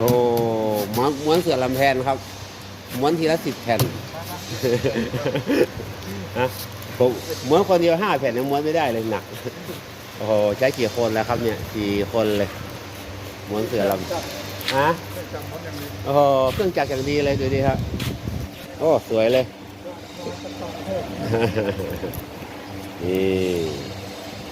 โอ้ม้วนม้วนเสือลำแพนครับ ม้วนทีละสิบแผ่นฮะผมม้วนคนเดียวห้าแผ่นยังม้วนไม่ได้เลยหนัก โอ้โหใช้กี่คนแล้วครับเนี่ยสี่คนเลย ม้วนเสือลำฮะโอ้โหเครื่องจักรอย่างดีเลยดูดิครับ โอ้สวยเลย นี่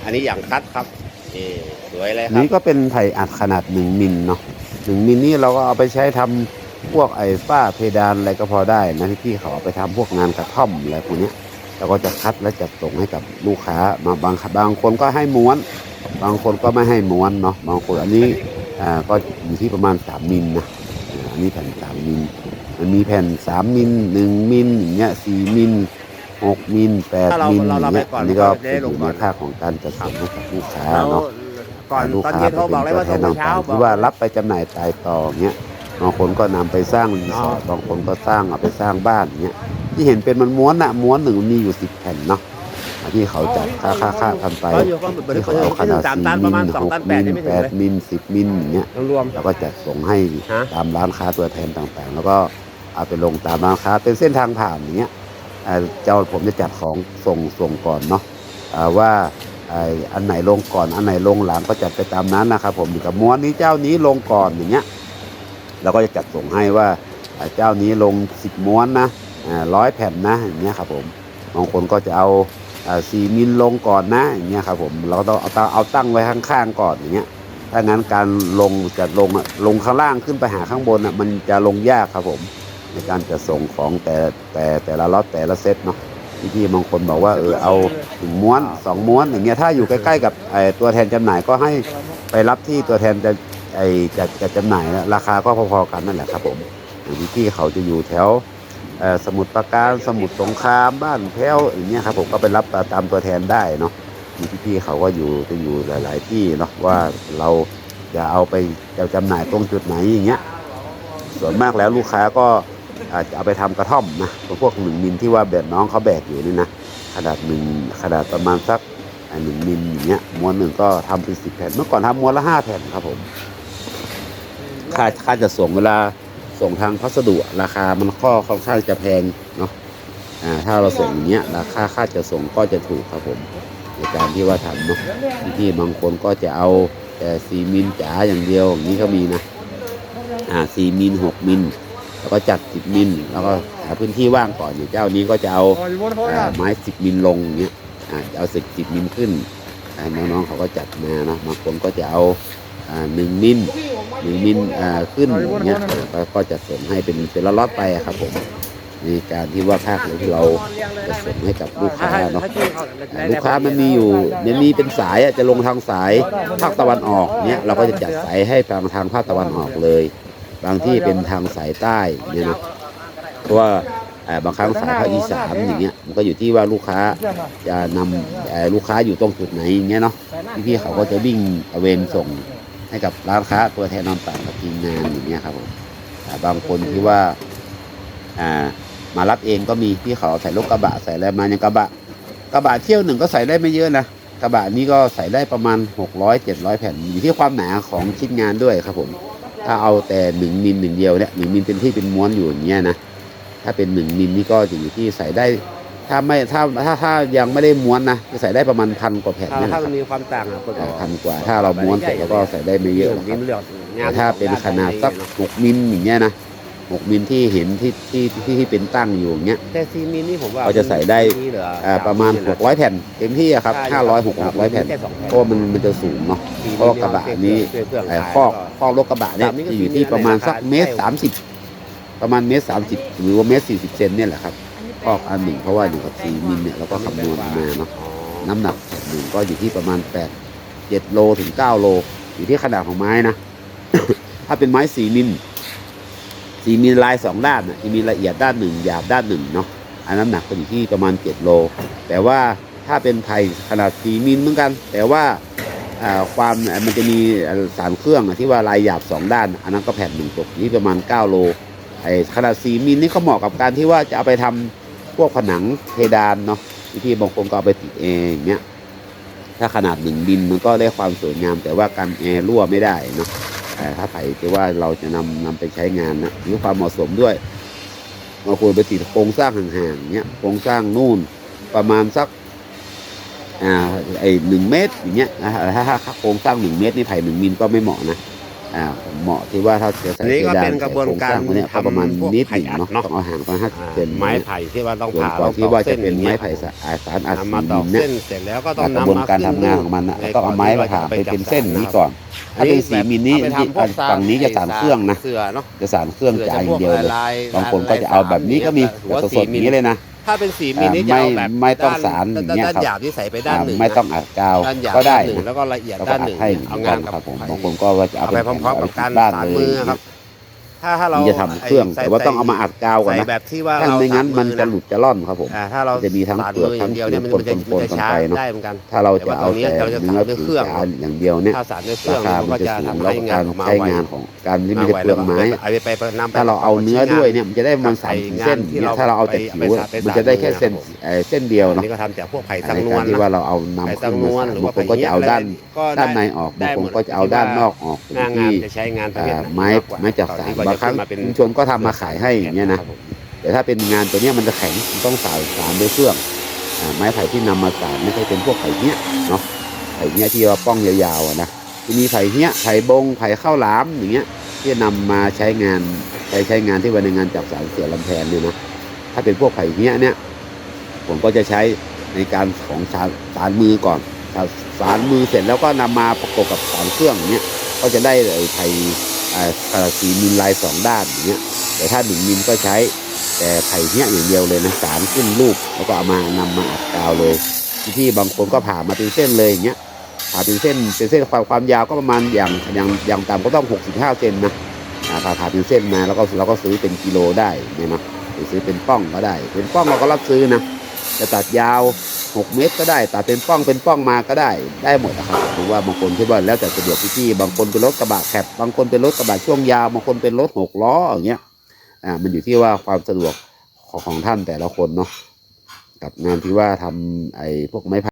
อันนี้อย่างคัดครับนี่สวยเลยครับ นี่ก็เป็นไผ่อัดขนาดหนึ่งมิลเนาะ หนึ่งมิลนี่เราก็เอาไปใช้ทำพวกไอ้ฝ้าเพดานอะไรก็พอได้นะที่พี่เขาเอาไปทำพวกงานกระท่อมอะไรพวกเนี้ยเราก็จะคัดและจัดส่งให้กับลูกค้ามาบางบางคนก็ให้ม้วน บางคนก็ไม่ให้ม้วนเนาะบางคนอันนี้อ่าก็อยู่ที่ประมาณสามมิลนะอ่าอันนี้แผ่นสามมิลมันมีแผ่นสามมิลหนึ่งมิลอย่างเงี้ยสี่มิลหกมิลแปดถ้าเรามิลอเราย่างเราเงี้ยไปก่อนอันนี้ก็เราจะได้ลงอยู่ก่ในอนค่าของการจัดส่งให้กับลูกค้าแล้วเนาะ ก่อนลูกตอนค้าเย็นเขาบอกเลยว่าป็ส่นงตัวแทนเช้าต่างๆบอที่ก ว่ารับไปจำหน่ายตายต่อเงี้ยบางคนก็นำไปสร้างรีสอร์ทบางคนก็สร้างเอาไปสร้างบ้านเงี้ยที่เห็นเป็นมันม้วนอะม้วนหนึ่งมีอยู่สิบแผ่นเนาะที่เขาจัดค่าค่าค่ากันไปเขาอยู่ก็เหมือนที่เขาเขาเอาขนาดสามสี่ตันมิประลมาณสหองกตันแปมิดลยังไม่แปถึงดเลย มิลสิบมิลอย่างเงี้ย รวม แล้วก็จัดส่งให้ฮะ ตามร้านค้าตัวแทนต่างๆ แล้วก็เอาไปลงตามร้านค้าเป็นเส้นทางผ่านอย่างเงี้ยอ่าเจ้าผมจะจัดของส่งส่งก่อนเนาะอ่าว่าไอ้อันไหนลงก่อนอันไหนลงหลังก็จัดไปตามนั้นนะครับ ผมกับม้วนนี้เจ้านี้ลงก่อนอย่างเงี้ยเราก็จะจัดส่งให้ว่าอ่าเจ้านี้ลงสิบม้วนนะร้อยแผ่นนะอย่างเงี้ยครับผมบางคนก็จะเอาสี่มิลลงก่อนนะอย่างเงี้ยครับผมเราต้องเอาตั้งเอาตั้งไว้ข้างๆก่อนอย่างเงี้ยถ้างั้นการลงจะลงลงข้างล่างขึ้นไปหาข้างบนอะมันจะลงยากครับผม ในการจะส่งของแต่แต่แต่ละล็อตแต่ละเซตเนาะ ที่พี่บางคนบอกว่าเออเอาม้วนสองม้วนอย่างเงี้ยถ้าอยู่ใกล้ๆกับไอ้ตัวแทนจำหน่ายก็ให้ไปรับที่ตัวแทนจะไอ้จะจะจำหน่ายนะราคาก็พอๆกันนั่นแหละครับผมอย่างที่พี่เขาจะอยู่แถวสมุทรปราการสมุทรสงครามบ้านแพ้วอย่างเงี้ยครับผมก็ไปรับตามตัวแทนได้เนาะมีพี่ๆเขาก็อยู่จะอยู่หลาย ๆ ที่เนาะว่าเราจะเอาไปจะจำหน่ายตรงจุดไหนอย่างเงี้ยส่วนมากแล้วลูกค้าก็ อาจจะเอาไปทำกระท่อมนะพวกหนึ่งมิลที่ว่าแบบน้องเขาแบกอยู่นี่นะขนาดหนึ่งขนาดประมาณสักหนึ่งมิลอย่างเงี้ยม้วนหนึ่งก็ทำเป็นสิบแผ่นเมื่อก่อนทำม้วนละห้าแผ่นครับผมค่าค่าจะส่งเวลาส่งทางพัสดุราคามันข้อค่อนข้างจะแพงเนาะอ่าถ้าเราส่งอย่างเงี้ยราคาค่าจะส่งก็จะถูกครับผมในการที่ว่าทำเนาะที่บางคนก็จะเอาแต่สี่มิลจ๋าอย่างเดียวอย่างนี้ก็มีนะอ่าสี่มิลหกมิล แล้วก็จัดสิบมิลแล้วก็หาพื้นที่ว่างก่อนอย่างเจ้านี้ก็จะเอาอ่าไม้สิบมิลลงอย่างเงี้ยอ่าจะเอาสิบสิบมิลขึ้นอ่าน้องๆเขาก็จัดมานะบางคนก็จะเอาอ่าหนึ่งมิลหนึ่งมิลอ่าขึ้นอย่างเงี้ยก็ก็จะส่งให้เป็นเป็นล็อตๆไปอะครับผมในการที่ว่าภาคที่เราจะส่งให้กับลูกค้าเนาะลูกค้ามันมีอยู่มันมีเป็นสายอะจะลงทางสายภาคตะวันออกเนี่ยเราก็จะจัดสายให้ทางทางภาคตะวันออกเลย บางที่เป็นทางสายใต้เนี่ยเพราะว่าบางครั้งสายภาคอีสานอย่างเงี้ยมันก็อยู่ที่ว่าลูกค้าจะนำเอ่ลูกค้าอยู่ตรงจุดไหนอย่างเงี้ยเนาะพี่ๆเขาก็จะวิ่งเวนส่งให้กับร้านค้าตัวแทนนำต่างกับทีมงานอย่างเงี้ยครับผมอ่บางคนที่ว่าอ่ามารับเองก็มีพี่เขาใส่รถกระบะใส่อะไรมาอย่างกระบะ กระบะเที่ยวหนึ่งก็ใส่ได้ไม่เยอะนะกระบะนี้ก็ใส่ได้ประมาณ600 700แผ่นอยู่ที่ความหนาของชิ้นงานด้วยครับผม ถ้าเอาแต่หนึ่งมิลหนึ่งเดียวเนี่ยหนึ่งมิลเป็นที่เป็นม้วนอยู่อย่างเงี้ยนะถ้าเป็นหนึ่งมิลนี่ก็จะอยู่ที่ใส่ได้ ถ้าไม่ถ้าถ้าถ้ายังไม่ได้ม้วนนะจะใส่ได้ประมาณพันกว่าแผ่นถ้าเนี่ยนะคถ้ารับมันมีความต่างอะอ่าพันกว่า ถ้าเราม้วนเสร็จแล้วก็ใส่ได้ไม่เยอะหรอกครับเลือกงแต่ถ้าเป็นขนาดสักหกมิลอย่างเงี้ยนะ หกมิลที่เห็นที่ที่ที่ที่เป็นตั้งอยู่อย่างเงี้ย แต่ซีมินนี่ผมว่าเขาจะใส่ได้มีเหลืออ่าประมาณ600 แผ่นเต็มที่อะครับใช่500 600แผ่นแค่สองแผ่นเพราะว่ามันมันจะสูงเนาะเพราะว่ากระบะนี้เพื่อนไอ้ขายข้อก็ข้อรถกระบะเนี่ยสามนี่ก็จะอยู่สี่ที่ประมาณในราคาสักเมตรใช่สามสิบประมาณเมตรสามสิบหรือว่าเมตรสี่สิบเซนเนี่ยแหละครับข้ออันหนึ่งเพราะว่าหนึ่งกับสี่มิลเนี่ยเราก็คำนวณมาเนาะน้ำหนักแผ่นหนึ่งก็อยู่ที่ประมาณแปดเจ็ดโลถึงเก้าโล อยู่ที่ขนาดของไม้นะ ถ้าเป็นไม้สี่มิล สี่มิลลายสองด้านน่ะจะมีละเอียดด้านหนึ่งหยาบด้านหนึ่งเนาะอันน้ำหนักก็อยู่ที่ประมาณเจ็ดโล แต่ว่าถ้าเป็นไผ่ขนาดสี่มิลเหมือนกัน แต่ว่าความมันจะมีสารเครื่องที่ว่าลายหยาบสองด้าน อันนั้นก็แผ่นหนึ่งตกนี่ประมาณ 9 โลไอ้ขนาดสีมิลนี่ก็เหมาะกับการที่ว่าจะเอาไปทำพวกผนังเพดานเนาะที่บางคนก็เอาไปติดเองอย่างเงี้ยถ้าขนาดหนึ่งมิลมันก็ได้ความสวยงาม แต่ว่าการแอร์รั่วไม่ได้เนาะ อ่ถ้าไผ่ที่ว่าเราจะนำนำไปใช้งานนะมีความเหมาะสมด้วยเราควรไปติดโครงสร้างห่างๆเนี้ยโครงสร้างนู่นประมาณสักอ่าไอหนึ่งเมตรอย่างเงี้ยถ้าถ้าถ้าโครงสร้างหนึ่งเมตรนี่ไผ่หนึ่งมิลก็ไม่เหมาะนะ อ่าเหมาะที่ว่าถ้าจะใส่อันนี้ก็พดาเป็นกระบวนการใส่โคงสร้างพวเนี่ยก็ประมาณทำพวกนิดหไผ่นึ่งอัดเนาะเนาะ ต้องเอาห่างประมาณห้าอ่าเซนไม้ไผ่ที่ว่าต้องส่วนผ่าก่อนที่ว่าจะเป็นส้ไม้อย่งไผ่งี้ยสะอาดสารอัดนำสีมาตอดิกนเนี่ย เส้นเสร็จแล้วก็ต้องกระนำบวนมาการขึ้ทำงานของมันนะในต้องเอาไม้มาผ่าก่ไปที่เป็นจะเส้นจับนี้ก่อน ถ้าเป็นสีมิลนี้เอาไปทำพวกฝั่งนี้จะสารเครื่องนะ เสือเนาะจะสารเครื่องจ่ายอย่างเดียวเลยลายบางคนก็จะเอาแบบนี้ก็มีหัวแบบสีสดๆอย่างนี้เลยนะ ถ้าเป็นสีมิลนี่จะไม่เอาแบบไม่ต้องด้นสารอย่างเงี้ยด้านครับหยาบที่ใส่ไปด้านหนึ่งอ่าไม่ต้องอัดกาวด้านหยาบก็ได้ด้านหนึ่งนะแล้วก็ละเอียดแล้วก็ด้านอัหดนึ่งให้เอาเหมือนงากันนกับครับผมไผ่บางคนก็ว่าจะเอาเอาไปพร้อมๆกับการบ้านสารเลยมือครับ ถ้าถ้าเรานี่จะทำเครื่องใส่แต่ว่าต้องเอามาอัดกาวก่อนใส่นะแบบที่ว่าถ้าเราไม่งั้นสามันจะอหลุดจะล่อนครับผมอ่าถ้าเราจะมีทั้งสารเปลือกมืออย่างเดียวเนี่ยมันทั้งจะเปลือกมันจะปนๆช้ากันไปเนอะได้เหมือนกันถ้าเราจะเอาแต่แต่ว่าตรงนี้เราจะเนื้อทำด้วยผิเครื่องวจานอย่างเดียวเนี่ยถ้าสารด้วยเครื่ราองคามันมันก็จะจะสูงทำแล้วให้กางานรออกมาใช้ไวงานของการที่ไม่มาได้ไวเปลืองไม้เอาไปไปนำไปถ้าเราเอาเนื้อด้วยเนี่ยมันจะได้มันใส่สามงานเส้นที่เนี่ยเราถ้าเราเอาแต่ไปผิวอะไปมันจะได้แค่เส้นครับผมเอ่อเส้นเดียวอันเนาะนี้ก็ทำแต่พวกไผ่สังในนวการลที่นะว่าเราเอาไผ่นำสัขึ้งนนมาวลสารหรือบาว่างคนก็จะเอาด้านก็ด้านในออกได้บางหคมนดก็จะเอาด้านนอกออกหน้างานจะใช้งานประเภทอ่าไหนไม้ไม้จับสารบางครั้งชุมชนก็ทำมาขายให้อย่างเงี้ยนะแต่ถ้าเป็นงานตัวเนี้ยมันจะแข็งมันต้องสายสารด้วยเครื่องอ่าไม้ไผ่ที่นำมาสารไม่ใช่เป็นพวกไผ่เนี้ยเนาะไผ่เนี้ยที่ว่าป้องยาวๆอะนะที่มีไผ่เนี้ยไผ่บงไผ่ข้าวหลามอย่างเงี้ยที่นำมาใช้งานใช้ใช้งานที่วันในงานจับสารเสือลำแพนเนี่ยนะถ้าเป็นพวกไผ่เนี้ยเนี่ยผมก็จะใช้ในการของสารสารมือก่อนสารสารมือเสร็จแล้วก็นำมาประกบกับสารเครื่องอย่างเงี้ยก็จะได้ไอ้ไผ่อ่ากระ สีมิลลายสองด้านอย่างเงี้ยแต่ถ้าหนึ่งมิลก็ใช้แต่ไผ่เนี้ยอย่างเดียวเลยนะสารขึ้นรูปแล้วก็เอามานำมาอัดกาวเลยที่บางคนก็ผ่ามาเป็นเส้นเลยอย่างเงี้ยผ่าเป็นเส้นเป็นเส้นความความยาวก็ประมาณอย่างอย่างอย่างต่ำก็ต้อง 65เซนนะผ่าผ่าเป็นเส้นมาแล้วก็เราก็ซื้อเป็นกิโลได้เนี่ยนะหรือซื้อเป็นป้องก็ได้ เป็นป้องเราก็รับซื้อนะจะตัดยาว 6 เมตรก็ได้ ตัดเป็นป้องเป็นป้องมาก็ได้ได้หมดนะครับหรือว่าบางคนที่ว่าแล้วแต่สะดวกพี่บางคนเป็นรถกระบะแคบบางคนเป็นรถกระบะช่วงยาวบางคนเป็นรถหกล้ออย่างเงี้ยอ่ามันอยู่ที่ว่าความสะดวกของของท่านแต่ละคนเนาะกับงานที่ว่าทำไอ้พวกไม้